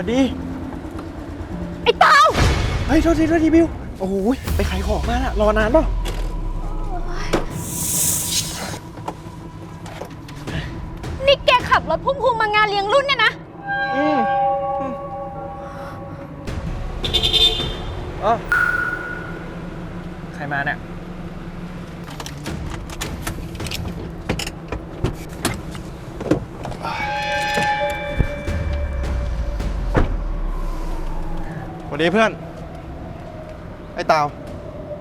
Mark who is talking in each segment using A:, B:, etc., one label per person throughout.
A: วัสดี
B: ไอ้เต้า
A: เฮ้ย โทษทีโทษทีบิว โอ้โหยไปขายของมาน่ะรอนานเปล่ะ
B: นี่แกขับรถพุ่มพวงมางานเลี้ยงรุ่นเนี่ยนะ
A: อืมอืมอ๋อใครมาเนี่ย
C: วันนี้เพื่อน ไอ้ตาว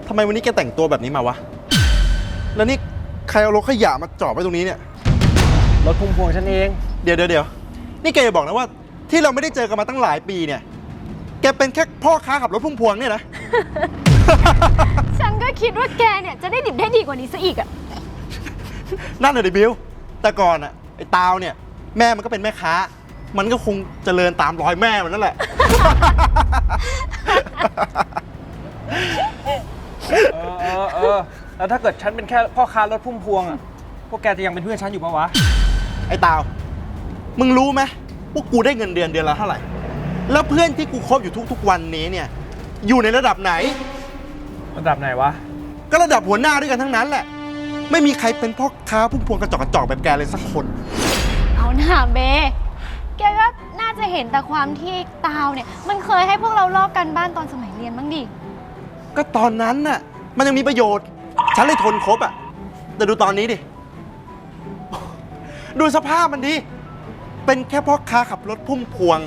C: ทำไมวันนี้แกแต่งตัวแบบนี้มาวะ แล้วนี่ใครเอารถขยะมาจอดไว้ตรงนี้เนี่ย
A: รถพุ่มพวงฉันเอง
C: เดี๋ยวเดี๋ยวเดี๋ยวนี่แกจะบอกนะว่า ที่เราไม่ได้เจอกันมาตั้งหลายปีเนี่ย แกเป็นแค่พ่อค้าขับรถพุ่มพวงเนี่ยนะ
B: ฉันก็คิดว่าแกเนี่ยจะได้ดิบได้ดีกว่านี้ซะอีกอะ
C: นั่นเลยดิบิวแต่ก่อนอะไอ้ตาวเนี่ย แม่มันก็เป็นแม่ค้า มันก็คงเจริญตามรอยแม่มันนั่นแหละ
A: เออเออเออแล้วถ้าเกิดฉันเป็นแค่พ่อค้ารถพุ่มพวงอะ พวกแกจะยังเป็นเพื่อนฉันอยู่ปะวะ
C: ไอ้ตาว มึงรู้ไหมว่ากูได้เงินเดือนเดือนละเท่าไหร่ แล้วเพื่อนที่กูคบอยู่ทุกๆวันนี้เนี่ย อยู่ในระดับไหน
A: ระดับไหนวะ
C: ก็ระดับหัวหน้าด้วยกันทั้งนั้นแหละ ไม่มีใครเป็นพ่อค้าพุ่มพวงกระจอกกระจอกแบบแกเลยสักคน
B: เอาหน้าเบแกก็น่า จะเห็นแต่ความที่ตาวเนี่ย มันเคยให้พวกเราลอกกันบ้านตอนสมัยเรียนบ้างดิ
C: ก็ตอนนั้นน่ะ มันยังมีประโยชน์ ฉันเลยทนคบอะ แต่ดูตอนนี้ดิ ดูสภาพมันดิ เป็นแค่พ่อค้าขับรถพุ่มพวง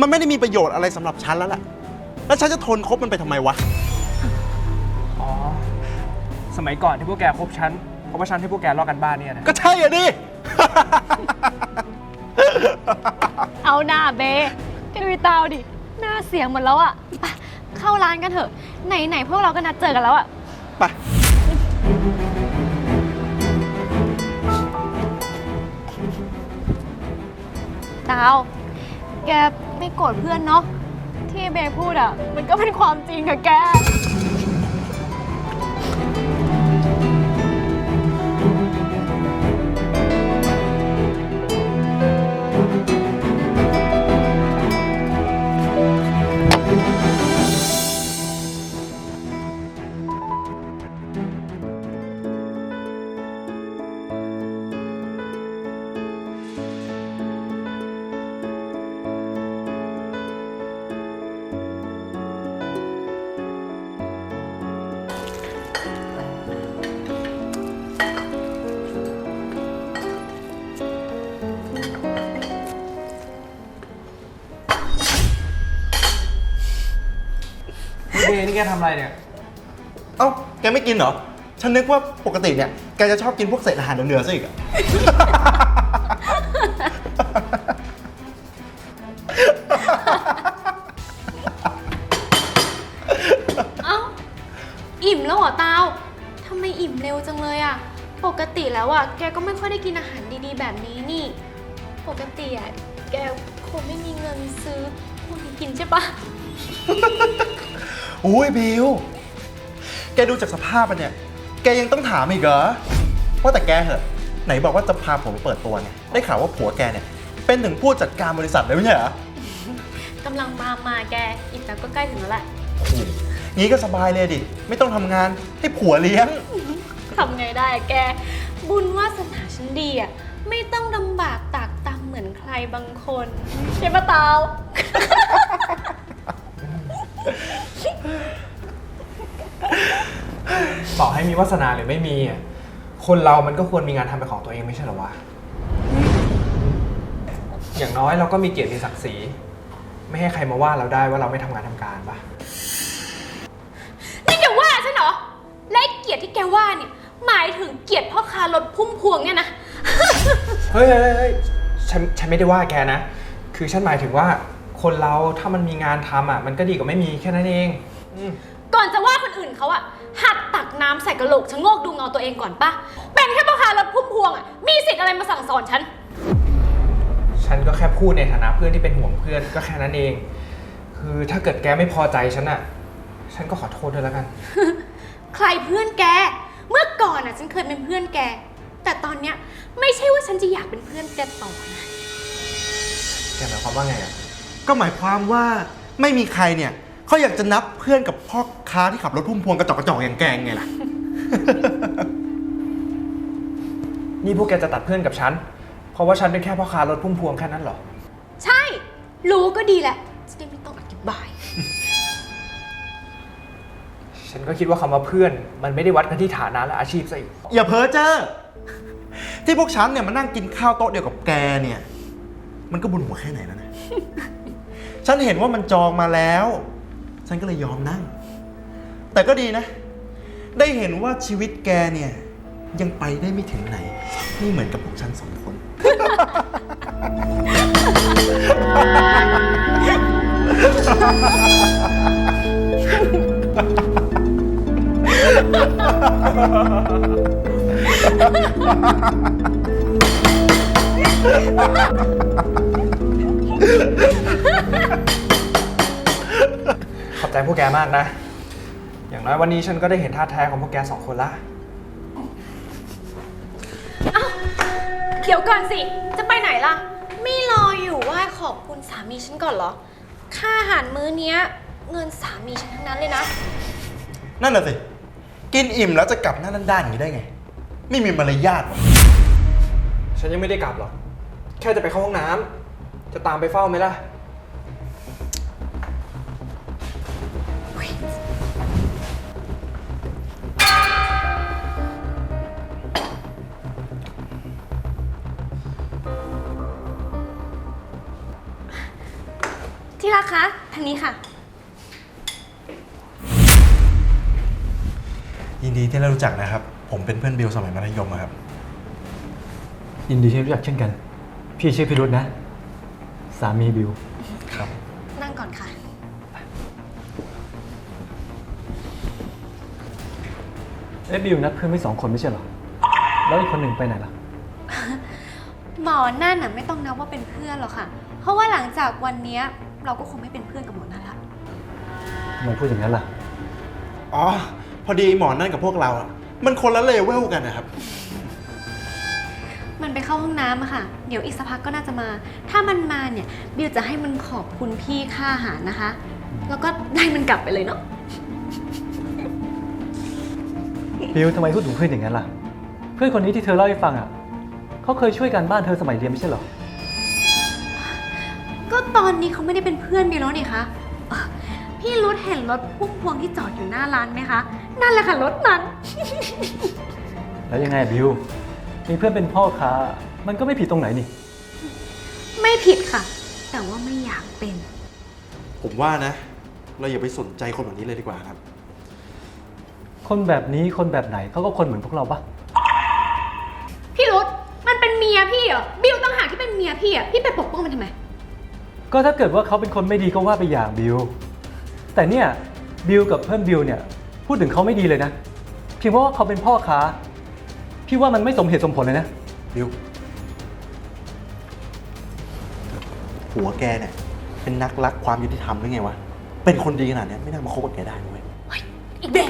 C: มันไม่ได้มีประโยชน์อะไรสำหรับฉันแล้วล่ะ แล้วฉันจะทนคบมันไปทำไมวะ
A: อ๋อ สมัยก่อนที่พวกแกคบฉันเพราะว่าฉันให้พวกแกลอกกันบ้านเนี่ยนะ
C: ก็ใช่อะดิ
B: เอาหน้าเบแกดูไอ้ตาวดิ หน้าเสียงหมดแล้วอะไปเข้าร้านกันเถอะ ไหนๆพวกเราก็นัดเจอกันแล้วอะ
C: ไป
B: ตาว แกไม่โกรธเพื่อนเนาะ ที่เบพูดอะมันก็เป็นความจริงอะแก
A: แกทำอะไรเนี่ย
C: เอ้า แกไม่กินเหรอ ฉันนึกว่าปกติเนี่ย แกจะชอบกินพวกเศษอาหารเหนือๆซะอีกอะ
B: เอ้า อิ่มแล้วเหรอตาวทำไมอิ่มเร็วจังเลยอะ ปกติแล้วอะแกก็ไม่ค่อยได้กินอาหารดีๆ แบบนี้นี่ ปกติอะแกคงไม่มีเงินซื้อพวกนี้กินใช่ปะ
C: อุ้ยบิว แกดูจากสภาพมันเนี่ย แกยังต้องถามอีกเหรอ ว่าแต่แกเหอะ ไหนบอกว่าจะพาผมไปเปิดตัวเนี่ย ได้ข่าวว่าผัวแกเนี่ย เป็นถึงผู้จัดการบริษัทเลยไม่ใช่เหรอ
B: กำลังมามาแก อีกแป๊บก็ใกล้ถึงแล้วแหละ
C: โอ้โหงี้ก็สบายเลยดิ ไม่ต้องทำงานให้ผัวเลี้ยง
B: ทำไงได้อะแก บุญวาสนาฉันดีอะไม่ต้องลำบากตากตำเหมือนใครบางคน ใช่ปะตาว
A: ต่อให้มีวาสนาหรือไม่มีอะคนเรามันก็ควรมีงานทำเป็นของตัวเองไม่ใช่เหรอวะ อย่างน้อยเราก็มีเกียรติมีศักดิ์ศรี ไม่ให้ใครมาว่าเราได้ว่าเราไม่ทำงานทำการปะ
B: นี่แกว่าฉันเหรอและไอ้เกียรติที่แกว่าเนี่ย หมายถึงเกียรติพ่อค้ารถพุ่มพวงเนี่ยนะ
A: เฮ้ยเฮ้ยเฮ้ยฉันฉันไม่ได้ว่าแกนะ คือฉันหมายถึงว่าคนเราถ้ามันมีงานทำอะ มันก็ดีกว่าไม่มีแค่นั้นเองอืม
B: ก่อนจะว่าคนอื่นเขาอะหัดตักน้ำใส่กระโหลกชะโงกดูเงาตัวเองก่อนปะเป็นแค่พ่อค้ารถพุ่มพวงอะมีสิทธิ์อะไรมาสั่งสอนฉัน
A: ฉันก็แค่พูดในฐานะเพื่อนที่เป็นห่วงเพื่อนก็แค่นั้นเอง คือถ้าเกิดแกไม่พอใจฉันอะฉันก็ขอโทษด้วยแล้วกัน
B: ใครเพื่อนแก เมื่อก่อนอะฉันเคยเป็นเพื่อนแก แต่ตอนเนี้ยไม่ใช่ว่าฉันจะอยากเป็นเพื่อนแกต่อนะ
A: หมายความว่าไงอะ
C: ก็หมายความว่าไม่มีใครเนี่ย เขาอยากจะนับเพื่อนกับพ่อค้าที่ขับรถพุ่มพวงกระจอกกระจอกอย่างแกงไงล่ะ
A: นี่พวกแกจะตัดเพื่อนกับฉัน เพราะว่าฉันเป็นแค่พ่อค้ารถพุ่มพวงแค่นั้นเหรอ
B: ใช่ รู้ก็ดีแหละ จะได้ไม่ต้องอธิบาย
A: ฉันก็คิดว่าคำว่าเพื่อน มันไม่ได้วัดกันที่ฐานะและอาชีพซะอีก
C: อย่าเพ้อเจ้อที่พวกฉันเนี่ยมานั่งกินข้าวโต๊ะเดียวกับแกเนี่ย มันก็บุญหัวแค่ไหนแล้วนะ ฉันเห็นว่ามันจองมาแล้ว ฉันก็เลยยอมนั่ง แต่ก็ดีนะ ได้เห็นว่าชีวิตแกเนี่ย ยังไปได้ไม่ถึงไหนนี่เหมือนกับพวกฉันสองคน
A: ขอบ ใจพวกแกมากนะ อย่างน้อยวันนี้ฉันก็ได้เห็นท่าแท้ของพวกแกสองคนละ
B: เดี๋ยวก่อนสิ จะไปไหนล่ะ ไม่รออยู่ไหว่าขอบคุณสามีฉันก่อนเหรอ ค่าอาหารมื้อเนี้ย เงินสามีฉันทั้งนั้นเลยนะ
C: นั่นน่ะสิ กินอิ่มแล้วจะกลับหน้าด้านๆอย่างนี้ได้ไง ไม่มีมารยาทหรอ
A: ฉันยังไม่ได้กลับหรอก แค่จะไปเข้าห้องน้ำจะตามไปเฝ้าไหมล่ะ
B: คะ ทางนี้ค่ะ
C: ยินดีที่ได้รู้จักนะครับ ผมเป็นเพื่อนบิวสมัยมัธยมอะครับ
D: ยินดีที่รู้จักเช่นกัน พี่ชื่อพิรุธนะ สามีบิว
C: ครับ
B: นั่งก่อนค่ะ
D: เอ๊ะบิวนัดเพื่อนไม่สองคนไม่ใช่เหรอ แล้วอีกคนหนึ่งไปไหนล่ะ
B: หมอนั่นน่ะไม่ต้องนับว่าเป็นเพื่อนหรอกค่ะ เพราะว่าหลังจากวันเนี้ย เราก็คงไม่เป็นเพื่อนกับหมอนั่นละ
D: ทำไมพูดอย่างนั้นล่ะ
C: อ๋อ พอดีหมอนั่นกับพวกเราอะมันคนละเลเวลกันนะครับ
B: มันไปเข้าห้องน้ำอะค่ะ เดี๋ยวอีกสักพักก็น่าจะมา ถ้ามันมาเนี่ยบิวจะให้มันขอบคุณพี่ค่าอาหารนะคะ แล้วก็ได้มันกลับไปเลยเนาะ
D: บิวทำไมพูดถึงเพื่อนอย่างนั้นล่ะ เพื่อนคนนี้ที่เธอเล่าให้ฟังอะเขาเคยช่วยกันบ้านเธอสมัยเรียนไม่ใช่เหรอ
B: ก็ตอนนี้เขาไม่ได้เป็นเพื่อนบิวแล้วนี่คะเอ่อพี่รุธเห็นรถพุ่มพวงที่จอดอยู่หน้าร้านไหมคะ นั่นแหละค่ะรถมัน
D: แล้วยังไงอะบิว มีเพื่อนเป็นพ่อค้า มันก็ไม่ผิดตรงไหนนี่
B: ไม่ผิดค่ะ แต่ว่าไม่อยากเป็น
C: ผมว่านะ เราอย่าไปสนใจคนแบบนี้เลยดีกว่าครับ
D: คนแบบนี้คนแบบไหนเขาก็คนเหมือนพวกเราปะ
B: พี่รุธมันเป็นเมียพี่เหรอ บิวต่างหากที่เป็นเมียพี่อะพี่ไปปกป้องมันทำไม
D: ก็ถ้าเกิดว่าเขาเป็นคนไม่ดีก็ว่าไปอย่างบิว แต่เนี่ยบิวกับเพื่อนบิวเนี่ยพูดถึงเขาไม่ดีเลยนะ เพียงเพราะว่าเขาเป็นพ่อค้า พี่ว่ามันไม่สมเหตุสมผลเลยนะ
C: บิวหัวแกเนี่ยเป็นนักรักความยุติธรรมหรือไงวะ เป็นคนดีขนาดเนี้ยไม่น่ามาคบกับแกได้นะเว้ย
B: เฮ้ยอีกเบร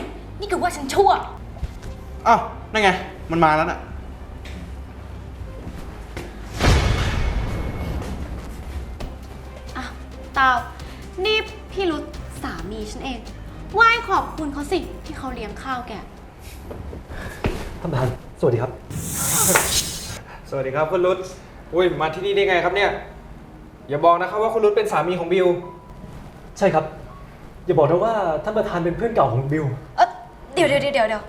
B: นี่คือว่าฉันชั่ว
C: อ้าวนั่นไง มันมาแล้วน่ะ
B: ตาว นี่พี่รุธสามีฉันเอง ไหว้ขอบคุณเขาสิที่เขาเลี้ยงข้าวแก
D: ท่านประธาน สวัสดีครับ
A: สวัสดีครับคุณรุตอุ้ยมาที่นี่ได้ไงครับเนี่ย อย่าบอกนะครับว่าคุณรุตเป็นสามีของบิว
D: ใช่ครับ อย่าบอกนะว่าท่านประธานเป็นเพื่อนเก่าของบิว
B: เออเดี๋ยวเดี๋ยวเดี๋ยวเดี๋ยว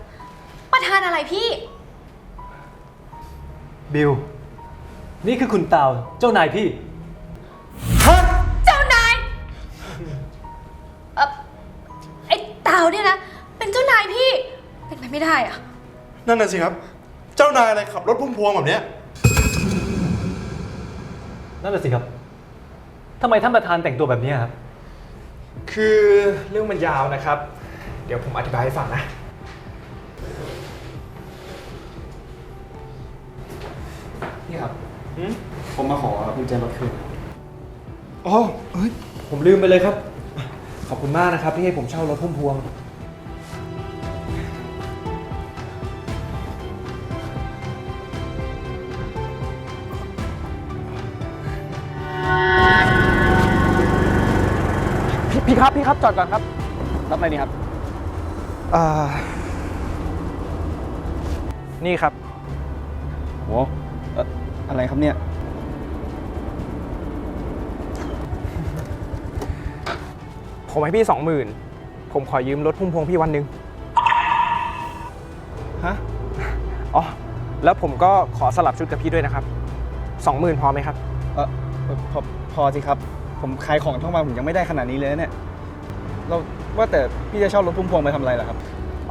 B: ประธานอะไรพี่
D: บิว นี่คือคุณตาว เจ้านายพี่
C: ฮะา
B: วเนี่ยนะ เป็นเจ้านายพี่ เป็นไปไม่ได้อะ
C: นั่นน่ะสิครับ เจ้านายอะไรขับรถพุ่มพวงแบบเนี้ย
D: นั่นแหละสิครับทำไมท่านประธานแต่งตัวแบบนี้ครับ
A: คือเรื่องมันยาวนะครับ เดี๋ยวผมอธิบายให้ฟังนะ
D: นี่ครับ
A: หืม
D: ผมมาขอกุญแจรถคืน
A: อ๋อเฮ้ย ผมลืมไปเลยครับ ขอบคุณมากนะครับที่ให้ผมเช่ารถพุ่มพวง
E: พี่พี่ครับ พี่ครับจอดก่อนครับ รับอะไรนี่ครับ
A: นี่ครับ
E: โหออะไรครับเนี่ย
A: ผมให้พี่สองหมื่นผมขอยืมรถพุ่มพวงพี่วันหนึ่ง
E: ฮะ
A: อ๋อ แล้วผมก็ขอสลับชุดกับพี่ด้วยนะครับสองหมื่นพอไหมครับ
E: เออเอ่อพอพอสิครับ ผมขายของทั้งวันผมยังไม่ได้ขนาดนี้เลยนะเนี่ย เราว่าแต่พี่จะเช่ารถพุ่มพวงไปทำอะไรล่ะครับ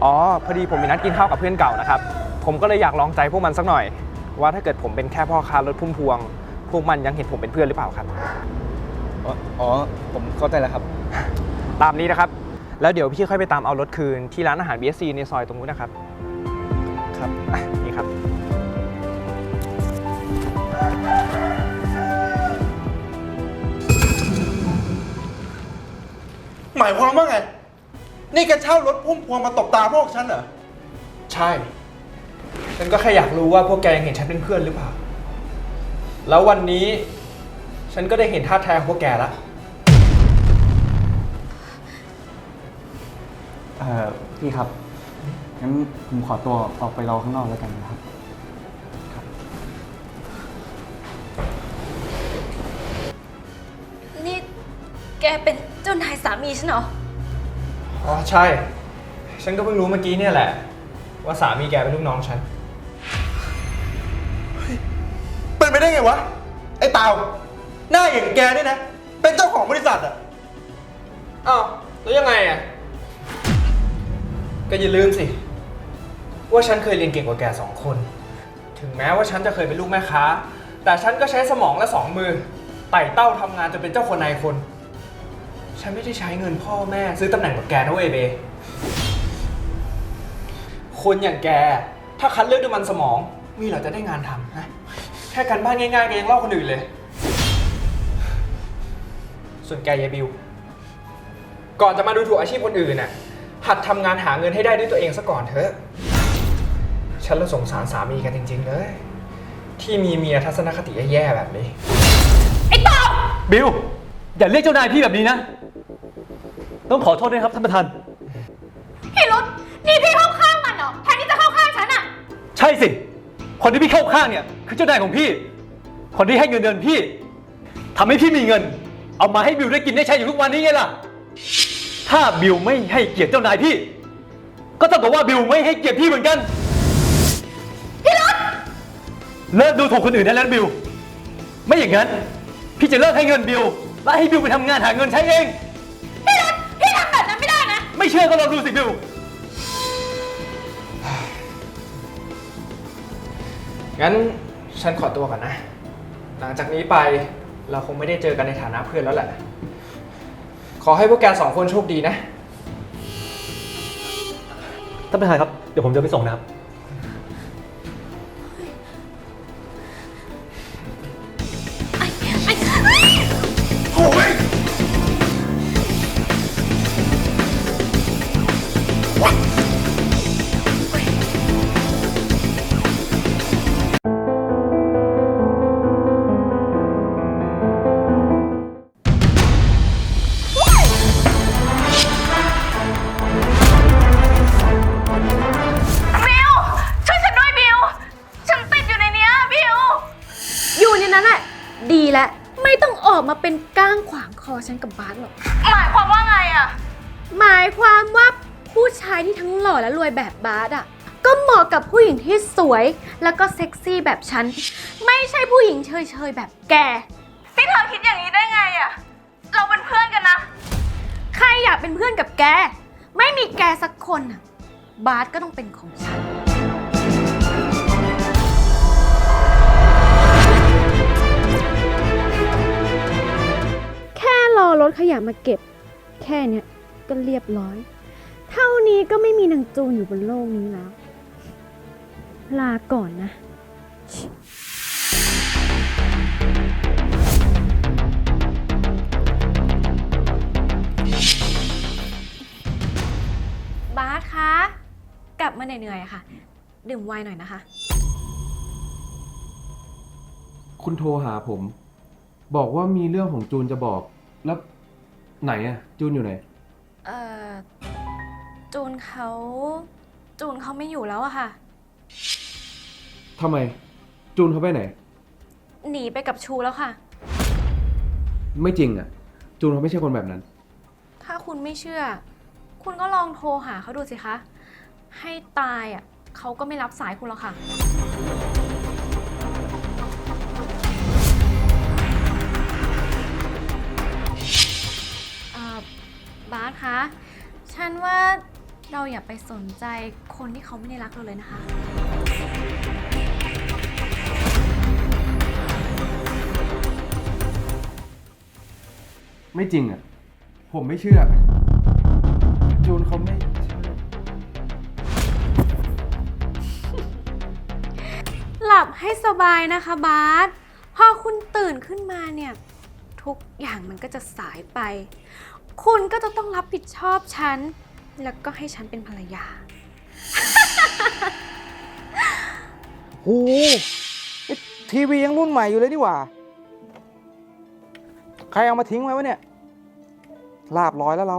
A: อ๋อ พอดีผมมีนัดกินข้าวกับเพื่อนเก่านะครับ ผมก็เลยอยากลองใจพวกมันสักหน่อย ว่าถ้าเกิดผมเป็นแค่พ่อค้ารถพุ่มพวง พวกมันยังเห็นผมเป็นเพื่อนหรือเปล่าครับ
E: อ๋ออ๋อผมเข้าใจแล้วครับ
A: ตามนี้นะครับ แล้วเดี๋ยวพี่ค่อยไปตามเอารถคืนที่ร้านอาหาร BSC ในซอยตรงนู้นนะครับ
E: ครับ
A: อะนี่ครับ
C: หมายความว่าไง นี่แกเช่ารถพุ่มพวงมาตบตาพวกฉันเหรอ
A: ใช่ ฉันก็แค่อยากรู้ว่าพวกแกยังเห็นฉันเป็นเพื่อนหรือเปล่า แล้ววันนี้ ฉันก็ได้เห็นท่าแท้ของพวกแกแล้ว
E: เอ่อพี่ครับ งั้นผมขอตัวออกไปรอข้างนอกแล้วกันนะครับ
B: นี่แกเป็นเจ้านายสามีฉันเหรอ
A: อ๋อใช่ ฉันก็เพิ่งรู้เมื่อกี้เนี่ยแหละ ว่าสามีแกเป็นลูกน้องฉัน
C: เป็นไปได้ไงวะ ไอ้เตาหน้าอย่างแกเนี่ยนะ เป็นเจ้าของบริษัทอะ
A: อ้าว แล้วยังไงอะ ก็อย่าลืมสิ ว่าฉันเคยเรียนเก่งกว่าแกสองคน ถึงแม้ว่าฉันจะเคยเป็นลูกแม่ค้า แต่ฉันก็ใช้สมองและสองมือไต่เต้าทำงานจนเป็นเจ้าคนนายคน ฉันไม่ได้ใช้เงินพ่อแม่ ซื้อตำแหน่งแบบแกนะเวยเบ คนอย่างแก ถ้าคัดเลือกด้วยมันสมอง มีเหรอจะได้งานทำฮะแค่การบ้านง่ายๆแกยังเล่าคนอื่นเลย ส่วนแกยายบิว ก่อนจะมาดูถูกอาชีพคนอื่นน่ะ หัดทำงานหาเงินให้ได้ด้วยตัวเองซะก่อนเถอะ ฉันละสงสารสามีกันจริง ๆ เลย ที่มีเมียทัศนคติแย่ๆแบบนี้
D: บิวอย่าเรียกเจ้านายพี่แบบนี้นะ ต้องขอโทษด้วยครับท่านประธาน
B: พี่รุธนี่พี่เข้าข้างมันเหรอแทนที่จะเข้าข้างฉันอะ
D: ใช่สิ คนที่พี่เข้าข้างเนี่ย คือเจ้านายของพี่ คนที่ให้เงินเดือนพี่ทำให้พี่มีเงิน เอามาให้บิวได้กินได้ใช้อยู่ทุกวันนี้ไงล่ะ ถ้าบิวไม่ให้เกียรติเจ้านายพี่ ก็เท่ากับว่าบิวไม่ให้เกียรติพี่เหมือนกัน พี่รถเลิกดูถูกคนอื่นได้แล้วบิว ไม่อย่างนั้น พี่จะเลิกให้เงินบิว และให้บิวไปทำงานหาเงินใช้เอง
B: พี่รุธพี่ทำแบบนั้นไม่ได้นะ
D: ไม่เชื่อก็ลองดูสิบิว
A: งั้นฉันขอตัวก่อนนะ หลังจากนี้ไปเราคงไม่ได้เจอกันในฐานะเพื่อนแล้วแหละ ขอให้พวกแกสองคนโชคดีนะ
D: ท่านประธานครับ เดี๋ยวผมจะไปส่งนะครับ
B: ว
F: ย
B: แบบบาสอะก็เหมาะกับผู้หญิงที่สวย แล้วก็เซ็กซี่แบบฉัน ไม่ใช่ผู้หญิงเฉยๆแบบแก
F: นี่เธอคิดอย่างนี้ได้ไงอะเราเป็นเพื่อนกันนะ
B: ใครอยากเป็นเพื่อนกับแก ไม่มีแกสักคนอะบาสก็ต้องเป็นของฉัน แค่รอรถขยะมาเก็บ แค่เนี้ยก็เรียบร้อยเท่า นี้ก็ไม่มีนางจูนอยู่บนโลกนี้แล้ว ลาก่อนนะบาสคะ กลับมาเหนื่อยๆอะค่ะ ดื่มไวน์หน่อยนะคะ
G: คุณโทรหาผม บอกว่ามีเรื่องของจูนจะบอก แล้วไหนอะจูนอยู่ไหน
B: เอ่อ จูนเขา จูนเขาไม่อยู่แล้วอะค่ะ
G: ทำไม จูนเขาไปไหน
B: หนีไปกับชูแล้วค่ะ
G: ไม่จริงอะจูนเขาไม่ใช่คนแบบนั้น
B: ถ้าคุณไม่เชื่อ คุณก็ลองโทรหาเขาดูสิคะ ให้ตายอะเขาก็ไม่รับสายคุณหรอกค่ะ เอ่อบาสคะ ฉันว่า เราอย่าไปสนใจคนที่เขาไม่ได้รักเราเลยนะคะ
G: ไม่จริงอะผมไม่เชื่อ จูนเขาไม่
B: หลับให้สบายนะคะบาสพอคุณตื่นขึ้นมาเนี่ย ทุกอย่างมันก็จะสายไป คุณก็จะต้องรับผิดชอบฉัน แล้วก็ให้ฉันเป็นภรรยา
E: โอ้โหนี่ทีวียังรุ่นใหม่อยู่เลยนี่หว่า ใครเอามาทิ้งไว้วะเนี่ย ลาบร้อยแล้วเรา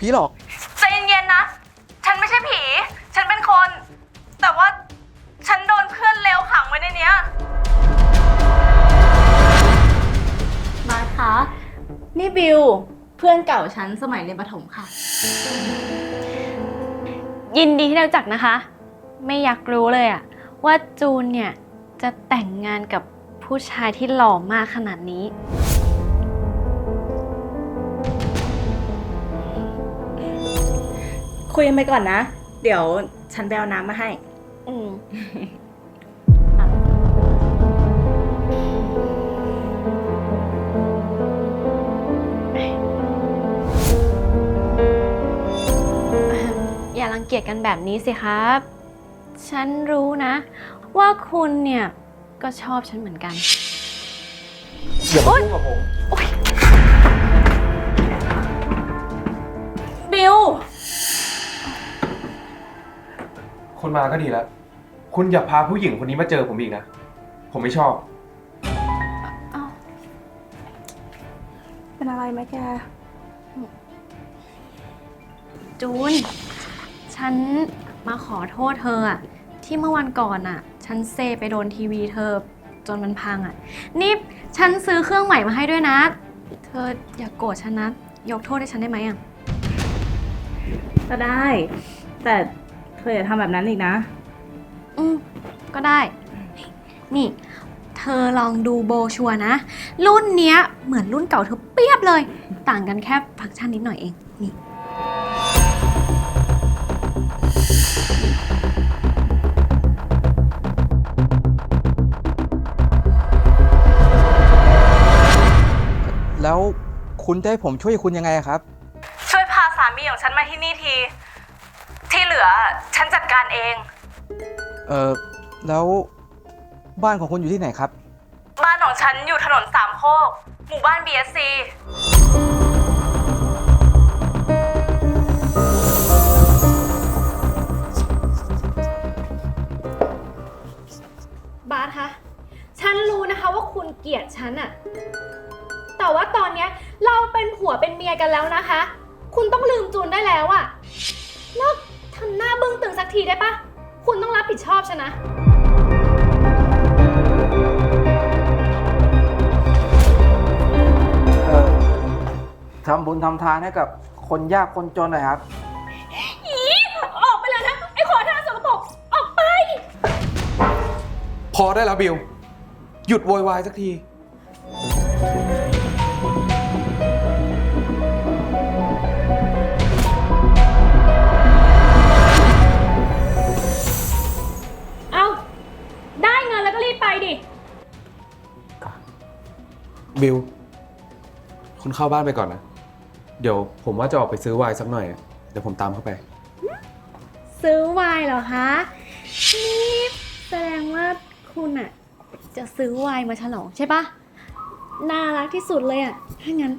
E: ผีหลอก
F: ใจเย็นๆนะ ฉันไม่ใช่ผี ฉันเป็นคน แต่ว่าฉันโดนเพื่อนเลวขังไว้ในเนี้ย
H: บาสคะ นี่บิว เพื่อนเก่าฉันสมัยเรียนประถมค่ะ
B: ยินดีที่ได้รู้จักนะคะ ไม่อยากรู้เลยอะว่าจูนเนี่ย จะแต่งงานกับผู้ชายที่หล่อมากขนาดนี้
H: คุยกันไปก่อนนะ เดี๋ยวฉันไปเอาน้ำมาให้
B: อืม อย่ารังเกียจกันแบบนี้สิครับ ฉันรู้นะ ว่าคุณเนี่ย ก็ชอบฉันเหมือนกัน
G: อย่ามายุ่งกับผม คุณมาก็ดีแล้ว คุณอย่าพาผู้หญิงคนนี้มาเจอผมอีกนะ ผมไม่ชอบ
H: เป็นอะไรไหมแก
B: จูน ฉันมาขอโทษเธออะที่เมื่อวันก่อนอะฉันเซไปโดนทีวีเธอจนมันพังอะนี่ฉันซื้อเครื่องใหม่มาให้ด้วยนะ เธออย่ากโกรธฉันนะ ยกโทษให้ฉันได้ไหมอะ
H: ก็ได้ แต่เธออย่าทำแบบนั้นอีกนะ
B: อืมก็ได้ นี่ เธอลองดูโบชัวร์นะ รุ่นเนี้ยเหมือนรุ่นเก่าเธอเปรียบเลย ต่างกันแค่ฟังก์ชันนิดหน่อยเอง นี่
E: แล้วคุณจะให้ผมช่วยคุณยังไงอะครับ
F: ช่วยพาสามีของฉันมาที่นี่ทีที่ เหลือ ฉันจัดการเอง
E: เออแล้วบ้านของคุณอยู่ที่ไหนครับ
F: บ้านของฉันอยู่ถนนสามโคก หมู่บ้าน BSC
B: บาสคะ ฉันรู้นะคะว่าคุณเกลียดฉันอะแต่ว่าตอนเนี้ยเราเป็นผัวเป็นเมียกันแล้วนะคะ คุณต้องลืมจูนได้แล้วอะเลิก ทำหน้าบึ้งตึงสักทีได้ปะ คุณต้องรับผิดชอบฉันนะ
E: เออทำบุญทำทานให้กับคนยากคนจนหน่อยครับ
B: ออกไปเลยนะ ไอ้ขอทานสกปรกออกไป
G: พอได้แล้วบิลหยุดโวยวายสักที
B: บิ
G: ลคุณเข้าบ้านไปก่อนนะ เดี๋ยวผมว่าจะออกไปซื้อไวน์สักหน่อยอะเดี๋ยวผมตามเข้าไป
B: ซื้อไวน์เหรอคะนี่แสดงว่าคุณอะจะซื้อไวน์มาฉลองใช่ปะน่ารักที่สุดเลยอะถ้างั้น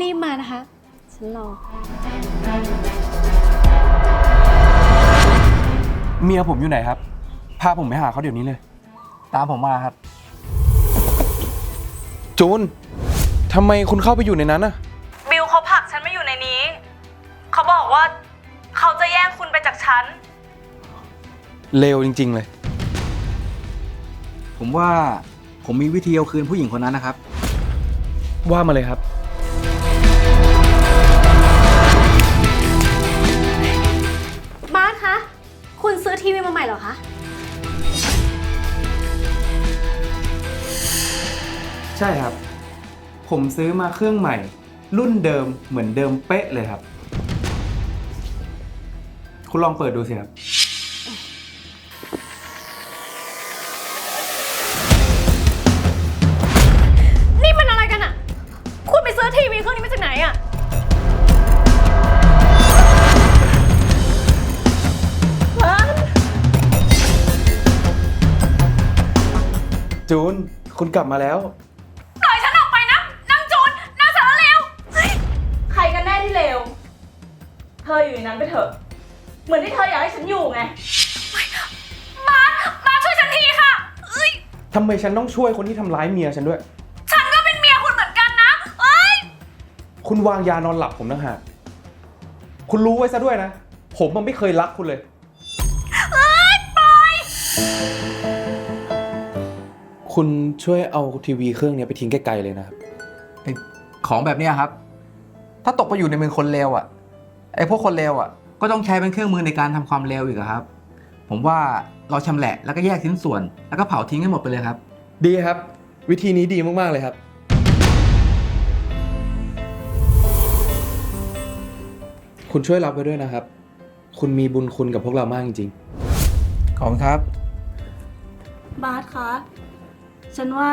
B: รีบมานะคะ ฉันรอ
G: เมียผมอยู่ไหนครับ พาผมไปหาเขาเดี๋ยวนี้เลย
A: ตามผมมาครับ
G: จูนทำไมคุณเข้าไปอยู่ในนั้นน่ะ
F: บิวเขาผลักฉันมาอยู่ในนี้ เขาบอกว่าเขาจะแย่งคุณไปจากฉัน
G: เลวจริง ๆ เลย
E: ผมว่าผมมีวิธีเอาคืนผู้หญิงคนนั้นนะครับ
G: ว่ามาเลยครับ
B: บ ใช่
G: ครับ ผมซื้อมาเครื่องใหม่ รุ่นเดิมเหมือนเดิมเป๊ะเลยครับ คุณลองเปิดดูสิครับ
B: นี่มันอะไรกันอะคุณไปซื้อทีวีเครื่องนี้มาจากไหนอะ
G: จูน คุณกลับมาแล้ว
F: นนั้นไปเถอะ เหมือนที่เธออยากให้ฉันอยู่ไงบาสบาสช่วยฉันทีค่ะเอ้ย
G: ทำไมฉันต้องช่วยคนที่ทำร้ายเมียฉันด้วย
F: ฉันก็เป็นเมียคุณเหมือนกันนะ เอ้ย
G: คุณวางยานอนหลับผมต่างหากคุณรู้ไว้ซะด้วยนะ ผมมันไม่เคยรักคุณเลย
F: เอ้ยปล่อย
G: คุณช่วยเอาทีวีเครื่องนี้ไปทิ้งไกลๆเลยนะครับ
I: ของแบบเนี้ยครับ ถ้าตกไปอยู่ในมือคนเลวอะ ไอ้พวกคนเลวอะก็ต้องใช้เป็นเครื่องมือในการทำความเลวอีกอะครับ ผมว่าเราชำแหละแล้วก็แยกชิ้นส่วน แล้วก็เผาทิ้งให้หมดไปเลยครับ
G: ดีครับ วิธีนี้ดีมาก ๆ เลยครับ คุณช่วยรับไว้ด้วยนะครับ คุณมีบุญคุณกับพวกเรามากจริง
I: ขอบคุณครับ
H: บาสคะ ฉันว่า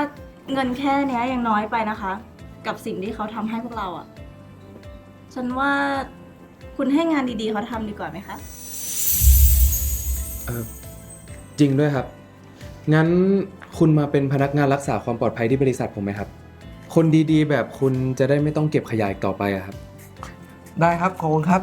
H: เงินแค่เนี้ยยังน้อยไปนะคะ กับสิ่งที่เขาทำให้พวกเราอะฉันว่า คุณให้งานดีๆเขาทำดีกว่าไหมคะ
G: ๆเออจริงด้วยครับ งั้นคุณมาเป็นพนักงานรักษาความปลอดภัยที่บริษัทผมไหมครับ คนดีๆ แบบคุณจะได้ไม่ต้องเก็บขยะอีกต่อไปอะครับ
I: ได้ครับขอบคุณครับ